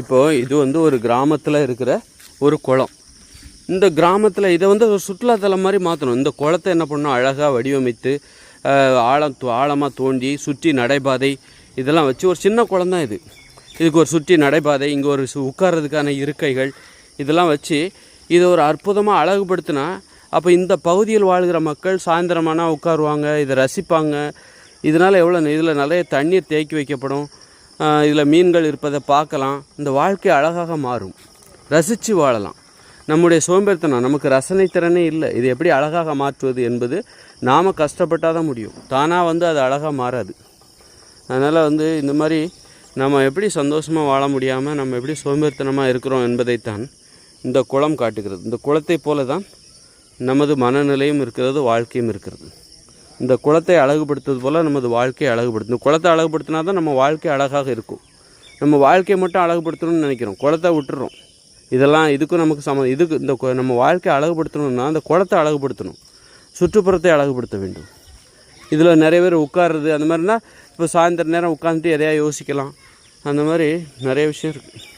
இப்போது இது வந்து ஒரு கிராமத்தில் இருக்கிற ஒரு குளம். இந்த கிராமத்தில் இதை வந்து ஒரு சுற்றுலாத்தலம் மாதிரி மாற்றணும் இந்த குளத்தை என்ன பண்ணணும்? அழகாக வடிவமைத்து ஆழம் ஆழமாக தோண்டி சுற்றி நடைபாதை இதெல்லாம் வச்சு ஒரு சின்ன குளம் தான் இது. இதுக்கு ஒரு சுற்றி நடைபாதை இங்கே ஒரு உட்கார்றதுக்கான இருக்கைகள் இதெல்லாம் வச்சு இதை ஒரு அற்புதமாக அழகுபடுத்தினா அப்போ இந்த பகுதியில் வாழ்கிற மக்கள் சாயந்தரமானால் உட்காருவாங்க இதை ரசிப்பாங்க. இதனால் எவ்வளோ இதில் நிறைய தண்ணீர் தேக்கி வைக்கப்படும். இதில் மீன்கள் இருப்பதை பார்க்கலாம். இந்த வாழ்க்கை அழகாக மாறும். ரசித்து வாழலாம். நம்முடைய சோம்பேறித்தனம் நமக்கு ரசனை திறனே இல்லை. இது எப்படி அழகாக மாற்றுவது என்பது நாம் கஷ்டப்பட்டால் தான் முடியும். தானாக வந்து அது அழகாக மாறாது. அதனால் வந்து இந்த மாதிரி நம்ம எப்படி சந்தோஷமாக வாழ முடியாமல் நம்ம எப்படி சோம்பேறித்தனமாக இருக்கிறோம் என்பதைத்தான் இந்த குளம் காட்டுகிறது. இந்த குளத்தை போல தான் நமது மனநிலையும் இருக்கிறது வாழ்க்கையும் இருக்கிறது. இந்த குளத்தை அழகுபடுத்துவது போல் நமது வாழ்க்கையை அழகுபடுத்தணும் குளத்தை அழகுபடுத்தினா தான் நம்ம வாழ்க்கை அழகாக இருக்கும். நம்ம வாழ்க்கையை மட்டும் அழகுபடுத்தணும்னு நினைக்கிறோம். குளத்தை விட்டுறோம். இதெல்லாம் இதுக்கும் நமக்கு சம இதுக்கு இந்த நம்ம வாழ்க்கையை அழகுபடுத்தணும்னா அந்த குளத்தை அழகுபடுத்தணும். சுற்றுப்புறத்தை அழகுபடுத்த வேண்டும். இதில் நிறைய பேர் உட்காருறது அந்த மாதிரினா இப்போ சாயந்தர நேரம் உட்காந்துட்டு எதையா யோசிக்கலாம். அந்த மாதிரி நிறைய விஷயம் இருக்குது